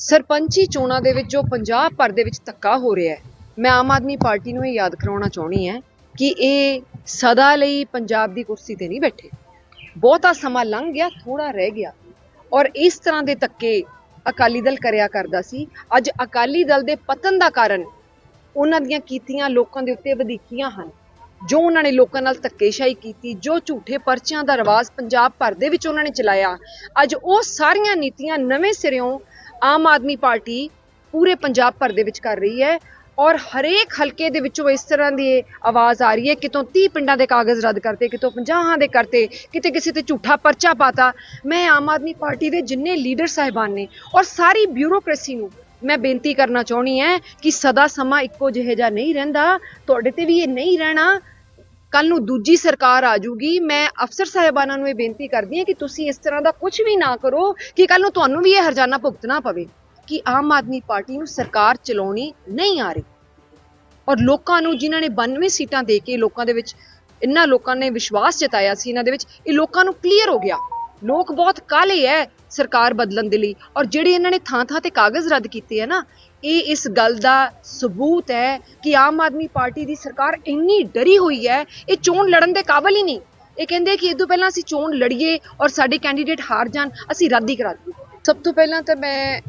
ਸਰਪੰਚੀ ਚੋਣਾਂ ਦੇ ਵਿੱਚ ਜੋ ਪੰਜਾਬ ਭਰ ਦੇ ਵਿੱਚ ਧੱਕਾ ਹੋ ਰਿਹਾ ਹੈ, ਮੈਂ ਆਮ ਆਦਮੀ ਪਾਰਟੀ ਨੂੰ ਇਹ ਯਾਦ ਕਰਾਉਣਾ ਚਾਹੁੰਦੀ ਹਾਂ ਕਿ ਇਹ ਸਦਾ ਲਈ ਪੰਜਾਬ ਦੀ ਕੁਰਸੀ ਤੇ ਨਹੀਂ ਬੈਠੇ। ਬਹੁਤਾ ਸਮਾਂ ਲੰਘ ਗਿਆ ਥੋੜਾ ਰਹਿ ਗਿਆ ਔਰ ਇਸ ਤਰ੍ਹਾਂ ਦੇ ਧੱਕੇ ਅਕਾਲੀ ਦਲ ਕਰਿਆ ਕਰਦਾ ਸੀ। ਅੱਜ ਅਕਾਲੀ ਦਲ ਦੇ ਪਤਨ ਦਾ ਕਾਰਨ ਉਹਨਾਂ ਦੀਆਂ ਕੀਤੀਆਂ ਲੋਕਾਂ ਦੇ ਉੱਤੇ ਵਧੀਕੀਆਂ ਹਨ। ਜੋ ਉਹਨਾਂ ਨੇ ਲੋਕਾਂ ਨਾਲ ਧੱਕੇਸ਼ਾਹੀ ਕੀਤੀ, ਜੋ ਝੂਠੇ ਪਰਚਿਆਂ ਦਾ ਰਿਵਾਜ ਪੰਜਾਬ ਭਰ ਦੇ ਵਿੱਚ ਉਹਨਾਂ ਨੇ ਚਲਾਇਆ, ਅੱਜ ਉਹ ਸਾਰੀਆਂ ਨੀਤੀਆਂ ਨਵੇਂ ਸਿਰਿਓਂ ਆਮ ਆਦਮੀ ਪਾਰਟੀ ਪੂਰੇ ਪੰਜਾਬ ਭਰ ਦੇ ਵਿੱਚ ਕਰ ਰਹੀ ਹੈ ਔਰ ਹਰੇਕ ਹਲਕੇ ਦੇ ਵਿੱਚੋਂ ਇਸ ਤਰ੍ਹਾਂ ਦੀ ਆਵਾਜ਼ ਆ ਰਹੀ ਹੈ, ਕਿਤੋਂ 30 ਪਿੰਡਾਂ ਦੇ ਕਾਗਜ਼ ਰੱਦ ਕਰਤੇ, ਕਿਤੋਂ 50 ਦੇ ਕਰਤੇ, ਕਿਤੇ ਕਿਸੇ ਤੇ ਝੂਠਾ ਪਰਚਾ ਪਾਤਾ। ਮੈਂ ਆਮ ਆਦਮੀ ਪਾਰਟੀ ਦੇ ਜਿੰਨੇ ਲੀਡਰ ਸਾਹਿਬਾਨ ਨੇ ਔਰ ਸਾਰੀ ਬਿਊਰੋਕ੍ਰੇਸੀ ਨੂੰ ਮੈਂ ਬੇਨਤੀ ਕਰਨਾ ਚਾਹੁੰਦੀ ਹਾਂ ਕਿ ਸਦਾ ਸਮਾਂ ਇੱਕੋ ਜਿਹੇ ਜਿਹਾ ਨਹੀਂ ਰਹਿੰਦਾ, ਤੁਹਾਡੇ ਤੇ ਵੀ ਇਹ ਨਹੀਂ ਰਹਿਣਾ। ਕੱਲ ਨੂੰ ਦੂਜੀ ਸਰਕਾਰ ਆ ਜੂਗੀ, ਮੈਂ ਅਫਸਰ ਸਾਹਿਬਾਨਾਂ ਨੂੰ ਇਹ ਬੇਨਤੀ ਕਰਦੀ ਹਾਂ ਕਿ ਤੁਸੀਂ ਇਸ ਤਰ੍ਹਾਂ ਦਾ ਕੁਝ ਵੀ ਨਾ ਕਰੋ ਕਿ ਕੱਲ ਨੂੰ ਤੁਹਾਨੂੰ ਵੀ ਇਹ ਹਰਜਾਨਾ ਭੁਗਤਣਾ ਪਵੇ ਕਿ ਆਮ ਆਦਮੀ ਪਾਰਟੀ ਨੂੰ ਸਰਕਾਰ ਚਲਾਉਣੀ ਨਹੀਂ ਆ ਰਹੀ। ਔਰ ਲੋਕਾਂ ਨੂੰ ਜਿਨ੍ਹਾਂ ਨੇ 92 ਸੀਟਾਂ ਦੇ ਕੇ ਲੋਕਾਂ ਦੇ ਵਿੱਚ ਇੰਨਾ ਲੋਕਾਂ ਨੇ ਵਿਸ਼ਵਾਸ ਜਤਾਇਆ ਸੀ ਇਹਨਾਂ ਦੇ ਵਿੱਚ, ਇਹ ਲੋਕਾਂ ਨੂੰ ਕਲੀਅਰ ਹੋ ਗਿਆ। ਲੋਕ ਬਹੁਤ ਕਾਲੇ ਹੈ ਸਰਕਾਰ ਬਦਲਣ ਦੇ ਲਈ। ਔਰ ਜਿਹੜੇ ਇਹਨਾਂ ਨੇ ਥਾਂ ਥਾਂ ਤੇ ਕਾਗਜ਼ ਰੱਦ ਕੀਤੇ ਹੈ ਨਾ ਇਹ ਇਸ ਗੱਲ ਦਾ ਸਬੂਤ ਹੈ ਕਿ ਆਮ ਆਦਮੀ ਪਾਰਟੀ ਦੀ ਸਰਕਾਰ ਇੰਨੀ ਡਰੀ ਹੋਈ ਹੈ ਇਹ ਚੋਣ ਲੜਨ ਦੇ ਕਾਬਲ ਹੀ ਨਹੀਂ। ਇਹ ਕਹਿੰਦੇ ਕਿ ਇਹ ਪਹਿਲਾਂ ਅਸੀਂ ਚੋਣ ਲੜੀਏ ਔਰ ਸਾਡੇ ਕੈਂਡੀਡੇਟ ਹਾਰ ਜਾਣ ਅਸੀਂ ਰੱਦ ਹੀ ਕਰਾ ਦਈਏ। ਸਭ ਤੋਂ ਪਹਿਲਾਂ ਤਾਂ ਮੈਂ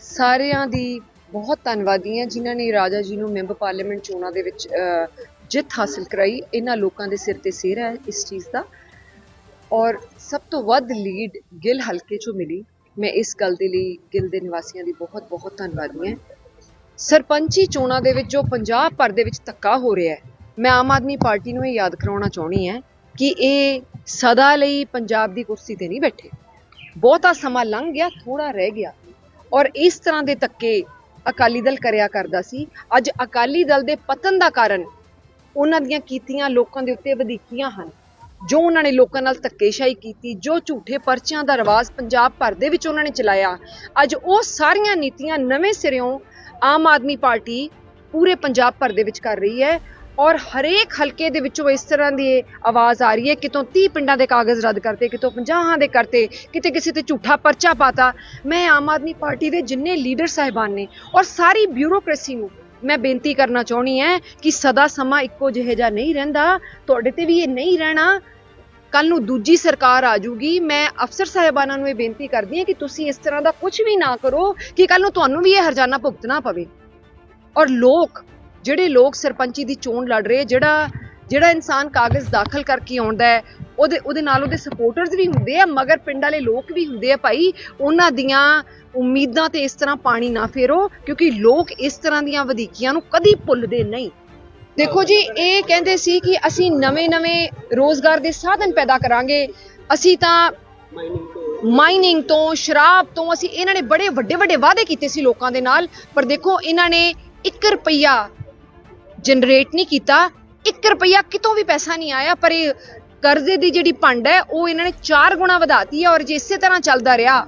ਸਾਰਿਆਂ ਦੀ ਬਹੁਤ ਧੰਨਵਾਦੀ ਹਾਂ ਜਿਨ੍ਹਾਂ ਨੇ ਰਾਜਾ ਜੀ ਨੂੰ ਮੈਂਬਰ ਪਾਰਲੀਮੈਂਟ ਚੋਣਾਂ ਦੇ ਵਿੱਚ ਅ, ਜਿੱਤ ਹਾਸਲ ਕਰਾਈ। ਇਹਨਾਂ ਲੋਕਾਂ ਦੇ ਸਿਰ ਤੇ ਸਿਰ ਹੈ ਇਸ ਚੀਜ਼ ਦਾ। ਔਰ ਸਭ ਤੋਂ ਵੱਧ ਲੀਡ ਗਿੱਲ ਹਲਕੇ ਚੋਂ ਮਿਲੀ। ਮੈਂ ਇਸ ਗੱਲ ਦੇ ਲਈ ਗਿੱਲ ਦੇ ਨਿਵਾਸੀਆਂ ਦੀ ਬਹੁਤ ਬਹੁਤ ਧੰਨਵਾਦੀ ਹਾਂ। ਸਰਪੰਚੀ ਚੋਣਾਂ ਦੇ ਵਿੱਚ ਜੋ ਪੰਜਾਬ ਭਰ ਦੇ ਵਿੱਚ ਧੱਕਾ ਹੋ ਰਿਹਾ ਹੈ, ਮੈਂ ਆਮ ਆਦਮੀ ਪਾਰਟੀ ਨੂੰ ਇਹ ਯਾਦ ਕਰਾਉਣਾ ਚਾਹੁੰਦੀ ਹਾਂ ਕਿ ਇਹ ਸਦਾ ਲਈ ਪੰਜਾਬ ਦੀ ਕੁਰਸੀ ਤੇ ਨਹੀਂ ਬੈਠੇ। ਬਹੁਤਾ ਸਮਾਂ ਲੰਘ ਗਿਆ ਥੋੜਾ ਰਹਿ ਗਿਆ ਔਰ ਇਸ ਤਰ੍ਹਾਂ ਦੇ ਧੱਕੇ ਅਕਾਲੀ ਦਲ ਕਰਿਆ ਕਰਦਾ ਸੀ। ਅੱਜ ਅਕਾਲੀ ਦਲ ਦੇ ਪਤਨ ਦਾ ਕਾਰਨ ਉਹਨਾਂ ਦੀਆਂ ਕੀਤੀਆਂ ਲੋਕਾਂ ਦੇ ਉੱਤੇ ਵਧੀਕੀਆਂ ਹਨ। ਜੋ ਉਹਨਾਂ ਨੇ ਲੋਕਾਂ ਨਾਲ ਧੱਕੇਸ਼ਾਹੀ ਕੀਤੀ, ਜੋ ਝੂਠੇ ਪਰਚਿਆਂ ਦਾ ਰਿਵਾਜ ਪੰਜਾਬ ਭਰ ਦੇ ਵਿੱਚ ਉਹਨਾਂ ਨੇ ਚਲਾਇਆ, ਅੱਜ ਉਹ ਸਾਰੀਆਂ ਨੀਤੀਆਂ ਨਵੇਂ ਸਿਰਿਓਂ ਆਮ ਆਦਮੀ ਪਾਰਟੀ ਪੂਰੇ ਪੰਜਾਬ ਭਰ ਦੇ ਵਿੱਚ ਕਰ ਰਹੀ ਹੈ ਔਰ ਹਰੇਕ ਹਲਕੇ ਦੇ ਵਿੱਚੋਂ ਇਸ ਤਰ੍ਹਾਂ ਦੀ ਆਵਾਜ਼ ਆ ਰਹੀ ਹੈ, ਕਿਤੋਂ 30 ਪਿੰਡਾਂ ਦੇ ਕਾਗਜ਼ ਰੱਦ ਕਰਤੇ, ਕਿਤੋਂ 50 ਦੇ ਕਰਤੇ, ਕਿਤੇ ਕਿਸੇ ਤੇ ਝੂਠਾ ਪਰਚਾ ਪਾਤਾ। ਮੈਂ ਆਮ ਆਦਮੀ ਪਾਰਟੀ ਦੇ ਜਿੰਨੇ ਲੀਡਰ ਸਾਹਿਬਾਨ ਨੇ ਔਰ ਸਾਰੀ ਬਿਊਰੋਕ੍ਰੇਸੀ ਨੂੰ ਮੈਂ ਬੇਨਤੀ ਕਰਨਾ ਚਾਹੁੰਦੀ ਹੈ ਕਿ ਸਦਾ ਸਮਾਂ ਇੱਕੋ ਜਿਹੇ ਜਿਹਾ ਨਹੀਂ ਰਹਿੰਦਾ। ਤੁਹਾਡੇ ਤੇ ਵੀ ਇਹ ਨਹੀਂ ਰਹਿਣਾ। ਕੱਲ ਨੂੰ ਦੂਜੀ ਸਰਕਾਰ ਆ ਜੂਗੀ ਮੈਂ ਅਫਸਰ ਸਾਹਿਬਾਨਾਂ ਨੂੰ ਇਹ ਬੇਨਤੀ ਕਰਦੀ ਹਾਂ ਕਿ ਤੁਸੀਂ ਇਸ ਤਰ੍ਹਾਂ ਦਾ ਕੁਝ ਵੀ ਨਾ ਕਰੋ ਕਿ ਕੱਲ ਨੂੰ ਤੁਹਾਨੂੰ ਵੀ ਇਹ ਹਰਜਾਨਾ ਭੁਗਤਣਾ ਪਵੇ। ਔਰ ਲੋਕ, ਜਿਹੜੇ ਲੋਕ ਸਰਪੰਚੀ ਦੀ ਚੋਣ ਲੜ ਰਹੇ, ਜਿਹੜਾ ਜਿਹੜਾ ਇਨਸਾਨ ਕਾਗਜ਼ ਦਾਖਲ ਕਰਕੇ ਆਉਂਦਾ ਹੈ ਉਹਦੇ ਉਹਦੇ ਨਾਲ ਉਹਦੇ ਸਪੋਰਟਰਸ ਵੀ ਹੁੰਦੇ ਆ, ਮਗਰ ਪਿੰਡ ਵਾਲੇ ਲੋਕ ਵੀ ਹੁੰਦੇ ਆ ਭਾਈ। ਉਹਨਾਂ ਦੀਆਂ ਉਮੀਦਾਂ ਤੇ ਇਸ ਤਰ੍ਹਾਂ ਪਾਣੀ ਨਾ ਫੇਰੋ, ਕਿਉਂਕਿ ਲੋਕ ਇਸ ਤਰ੍ਹਾਂ ਦੀਆਂ ਵਧੀਕੀਆਂ ਨੂੰ ਕਦੀ ਭੁੱਲਦੇ ਨਹੀਂ। ਦੇਖੋ ਜੀ, ਇਹ ਕਹਿੰਦੇ ਸੀ ਕਿ ਅਸੀਂ ਨਵੇਂ-ਨਵੇਂ ਰੋਜ਼ਗਾਰ ਦੇ ਸਾਧਨ ਪੈਦਾ ਕਰਾਂਗੇ। ਅਸੀਂ ਤਾਂ ਮਾਈਨਿੰਗ ਤੋਂ, ਸ਼ਰਾਬ ਤੋਂ, ਅਸੀਂ ਇਹਨਾਂ ਨੇ ਬੜੇ ਵੱਡੇ ਵੱਡੇ ਵਾਅਦੇ ਕੀਤੇ ਸੀ ਲੋਕਾਂ ਦੇ ਨਾਲ, ਪਰ ਦੇਖੋ ਇਹਨਾਂ ਨੇ 1 ਰੁਪਈਆ ਜਨਰੇਟ ਨਹੀਂ ਕੀਤਾ। 1 ਰੁਪਈਆ ਕਿਤੋਂ ਵੀ ਪੈਸਾ ਨਹੀਂ ਆਇਆ, ਪਰ ਇਹ ਕਰਜ਼ੇ ਦੀ ਜਿਹੜੀ ਭੰਡ ਹੈ ਉਹ ਇਹਨਾਂ ਨੇ 4 ਗੁਣਾ ਵਧਾਤੀ ਹੈ ਔਰ ਜੇ ਇਸੇ ਤਰ੍ਹਾਂ ਚੱਲਦਾ ਰਿਹਾ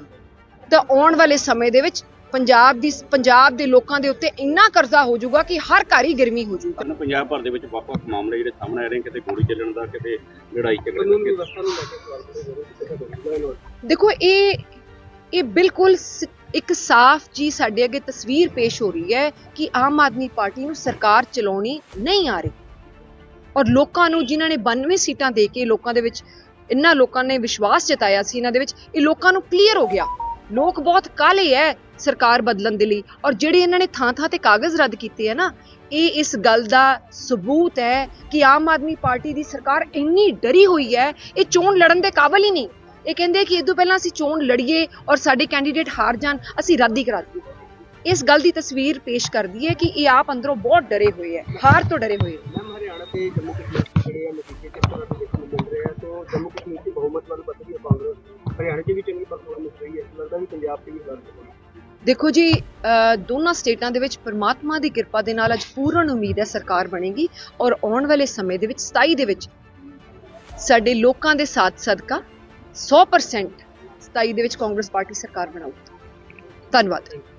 ਤਾਂ ਆਉਣ ਵਾਲੇ ਸਮੇਂ ਦੇ ਵਿੱਚ ਪੰਜਾਬ ਦੀ ਪੰਜਾਬ ਦੇ ਲੋਕਾਂ ਦੇ ਉੱਤੇ ਇੰਨਾ ਕਰਜ਼ਾ ਹੋ ਜਾਊਗਾ ਕਿ ਹਰ ਘਰ ਹੀ ਗਰਮੀ ਹੋ ਜਾਊਗਾ। ਪੰਜਾਬ ਭਰ ਦੇ ਵਿੱਚ ਵੱਖ-ਵੱਖ ਮਾਮਲੇ ਜਿਹੜੇ ਸਾਹਮਣੇ ਆ ਰਹੇ ਕਿਤੇ ਗੋਲੀ ਚੱਲਣ ਦਾ ਕਿਤੇ ਲੜਾਈ ਝਗੜੇ ਦਾ ਦੇਖੋ ਇਹ ਇਹ ਬਿਲਕੁਲ ਇੱਕ ਸਾਫ਼ ਜੀ ਸਾਡੇ ਅੱਗੇ ਤਸਵੀਰ ਪੇਸ਼ ਹੋ ਰਹੀ ਹੈ ਕਿ ਆਮ ਆਦਮੀ ਪਾਰਟੀ ਨੂੰ ਸਰਕਾਰ ਚਲਾਉਣੀ ਨਹੀਂ ਆ ਰਹੀ। ਔਰ ਲੋਕਾਂ ਨੂੰ ਜਿਨ੍ਹਾਂ ਨੇ 92 ਸੀਟਾਂ ਦੇ ਕੇ ਲੋਕਾਂ ਦੇ ਵਿੱਚ ਇੰਨਾ ਲੋਕਾਂ ਨੇ ਵਿਸ਼ਵਾਸ ਜਤਾਇਆ ਸੀ ਇਹਨਾਂ ਦੇ ਵਿੱਚ, ਇਹ ਲੋਕਾਂ ਨੂੰ ਕਲੀਅਰ ਹੋ ਗਿਆ। ਲੋਕ ਬਹੁਤ ਕਾਲੇ ਹੈ ਸਰਕਾਰ ਬਦਲਣ ਦੇ ਲਈ ਔਰ ਜਿਹੜੇ ਇਹਨਾਂ ਨੇ ਥਾਂ ਥਾਂ ਤੇ ਕਾਗਜ਼ ਰੱਦ ਕੀਤੇ ਹੈ ਨਾ, ਇਹ ਇਸ ਗੱਲ ਦਾ ਸਬੂਤ ਹੈ ਕਿ ਆਮ ਆਦਮੀ ਪਾਰਟੀ ਦੀ ਸਰਕਾਰ ਇੰਨੀ ਡਰੀ ਹੋਈ ਹੈ ਇਹ ਚੋਣ ਲੜਨ ਦੇ ਕਾਬਲ ਹੀ ਨਹੀਂ। ਇਹ ਕਹਿੰਦੇ ਕਿ ਇਹ ਤੋਂ ਪਹਿਲਾਂ ਅਸੀਂ ਚੋਣ ਲੜੀਏ ਔਰ ਸਾਡੇ ਕੈਂਡੀਡੇਟ ਹਾਰ ਜਾਣ, ਅਸੀਂ ਰੱਦ ਹੀ ਕਰਾ ਦਈਏ। ਇਸ ਗੱਲ ਦੀ ਤਸਵੀਰ ਪੇਸ਼ ਕਰਦੀ ਹੈ ਕਿ ਇਹ ਆਪ ਅੰਦਰੋਂ ਬਹੁਤ ਡਰੇ ਹੋਏ ਹੈ ਹਾਰ ਤੋਂ ਡਰੇ ਹੋਏ ਹੈ। ਦੇਖੋ ਜੀ ਦੋਨਾਂ ਸਟੇਟਾਂ ਦੇ ਵਿੱਚ ਪਰਮਾਤਮਾ ਦੀ ਕਿਰਪਾ ਦੇ ਨਾਲ ਅੱਜ ਪੂਰਨ ਉਮੀਦ ਹੈ ਸਰਕਾਰ ਬਣੇਗੀ ਔਰ ਆਉਣ ਵਾਲੇ ਸਮੇਂ ਦੇ ਵਿੱਚ 27 ਦੇ ਵਿੱਚ ਸਾਡੇ ਲੋਕਾਂ ਦੇ ਸਾਥ ਸਦਕਾ 100% 27 ਦੇ ਵਿੱਚ ਕਾਂਗਰਸ ਪਾਰਟੀ ਸਰਕਾਰ ਬਣਾਊਗੀ। ਧੰਨਵਾਦ।